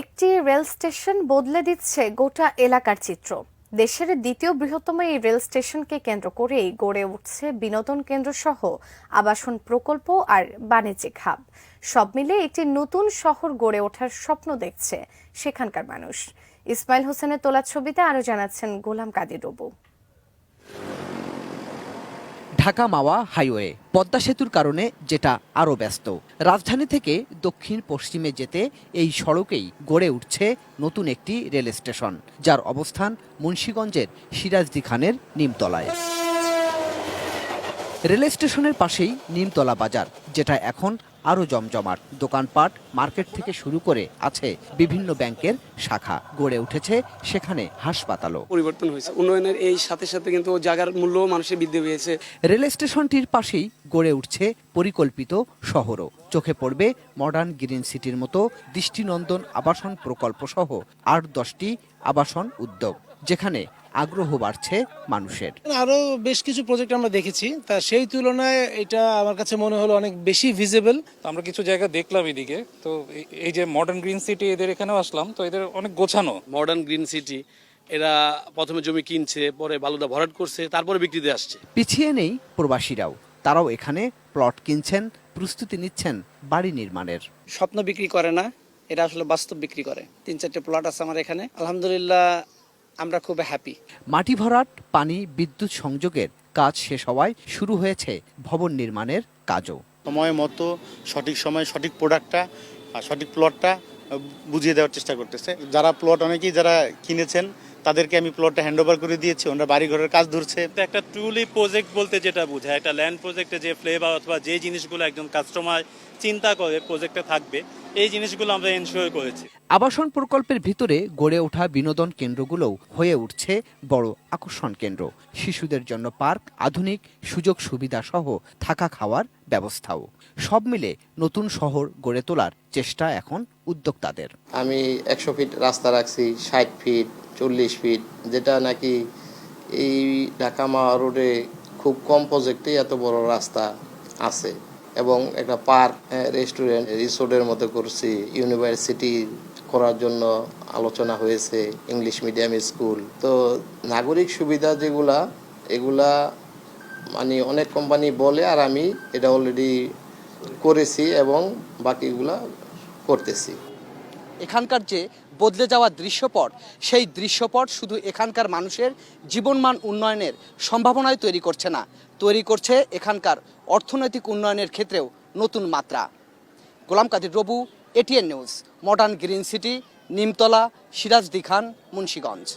একটি rail station বদলে দিচ্ছে গোটা এলাকার চিত্র। দেশের দ্বিতীয় বৃহত্তম এই রেল স্টেশনকে কেন্দ্র করেই গড়ে উঠছে বিনোদন কেন্দ্র সহ আবাসন প্রকল্প আর বাণিজ্যিক হাব। সব মিলে একটি নতুন শহর গড়ে ওঠার স্বপ্ন দেখছে সেখানকার মানুষ। ইসমাইল হোসেনের তোলা ছবিতে আরও জানাচ্ছেন গোলাম কাদির রবু। ঢাকা মাওয়া হাইওয়ে পদ্মা সেতুর কারণে যেটা আরও ব্যস্ত। রাজধানী থেকে দক্ষিণ পশ্চিমে যেতে এই সড়কেই গড়ে উঠছে নতুন একটি রেল স্টেশন যার অবস্থান মুন্সীগঞ্জের সিরাজদি খানের নিমতলায়। রেল স্টেশনের পাশেই নিমতলা বাজার যেটা এখন আরও জমজমাট। দোকানপাট মার্কেট থেকে শুরু করে আছে বিভিন্ন ব্যাংকের শাখা। গড়ে উঠেছে সেখানে হাসপাতালও। পরিবর্তন হয়েছে। উন্নয়নের এই সাথে সাথে কিন্তু জায়গার মূল্য মানুষের বৃদ্ধি পেয়েছে। রেল স্টেশনটির পাশেই গড়ে উঠছে পরিকল্পিত শহরও। চোখে পড়বে মডার্ন গ্রিন সিটির মতো দৃষ্টিনন্দন আবাসন প্রকল্প সহ আট দশটি আবাসন উদ্যোগ যেখানে আগ্রহ বাড়ছে মানুষের। আরও বেশ কিছু প্রজেক্ট আমরা দেখেছি তা সেই তুলনায় এটা আমার কাছে মনে হলো অনেক বেশি ভিজিবল তো আমরা কিছু জায়গা দেখলাম এদিকে তো এই- এই যে মডার্ন গ্রিন সিটি এদের এখানেও আসলাম তো এদের অনেক গোছানো। মডার্ন গ্রিন সিটি এরা প্রথমে জমি কিনছে পরে বালুটা ভরাট করছে তারপরে বিক্রিতে আসছে। পিছিয়ে নেই প্রবাসীরাও তারাও এখানে প্লট কিনছেন প্রস্তুতি নিচ্ছেন বাড়ি নির্মাণের। স্বপ্ন বিক্রি করে না এটা আসলে বাস্তব বিক্রি করে। তিন চারটে প্লট আছে আমার এখানে। আলহামদুলিল্লাহ আমরা খুব হ্যাপি মাটি ভরাট পানি বিদ্যুৎ সংযোগের কাজ শেষ হওয়ায় শুরু হয়েছে ভবন নির্মাণের কাজও। সময় মতো সঠিক সময় সঠিক প্রোডাক্টটা আর সঠিক প্লটটা বুঝিয়ে দেওয়ার চেষ্টা করতেছে। যারা প্লট অনেকেই যারা কিনেছেন তাদেরকে আমি প্লটটা হ্যান্ড ওভার করে দিয়েছি ওনারা বাড়ি ঘরের কাজ ধরছে। তো একটা ট্রুলি প্রজেক্ট বলতে যেটা বোঝায় একটা ল্যান্ড প্রজেক্টে যে ফ্লেভার অথবা যে জিনিসগুলো একজন কাস্টমার চিন্তা করে প্রজেক্টে থাকবে এই জিনিসগুলো আমরা এনশিওর করেছি। আবাসন প্রকল্পের ভিতরে গড়ে ওঠা বিনোদন কেন্দ্রগুলোও হয়ে উঠছে বড় আকর্ষণ কেন্দ্র। শিশুদের জন্য পার্ক আধুনিক সুযোগ সুবিধা সহ থাকা খাওয়ার ব্যবস্থাও। সব মিলে নতুন শহর গড়ে তোলার চেষ্টা এখন উদ্যোক্তাদের। আমি একশো ফিট রাস্তা রাখছি ষাট ফিট চল্লিশ ফিট যেটা নাকি এই ঢাকা মাওয়া রোডে খুব কম প্রজেক্টে এত বড় রাস্তা আছে। এবং একটা পার্ক রেস্টুরেন্ট রিসোর্টের মতো করছি। ইউনিভার্সিটি করার জন্য আলোচনা হয়েছে ইংলিশ মিডিয়াম স্কুল তো নাগরিক সুবিধা যেগুলা, এগুলা মানে অনেক কোম্পানি বলে আর আমি এটা অলরেডি করেছি এবং বাকিগুলা করতেছি। এখানকার যে বদলে যাওয়া দৃশ্যপট, সেই দৃশ্যপট শুধু এখানকার মানুষের জীবনমান উন্নয়নের সম্ভাবনাই তৈরি করছে না। তৈরি করছে এখানকার অর্থনৈতিক উন্নয়নের ক্ষেত্রেও নতুন মাত্রা। Golam Kadir Robu ATN news modern green city Nimtola, Sirajdikhan, Munshiganj.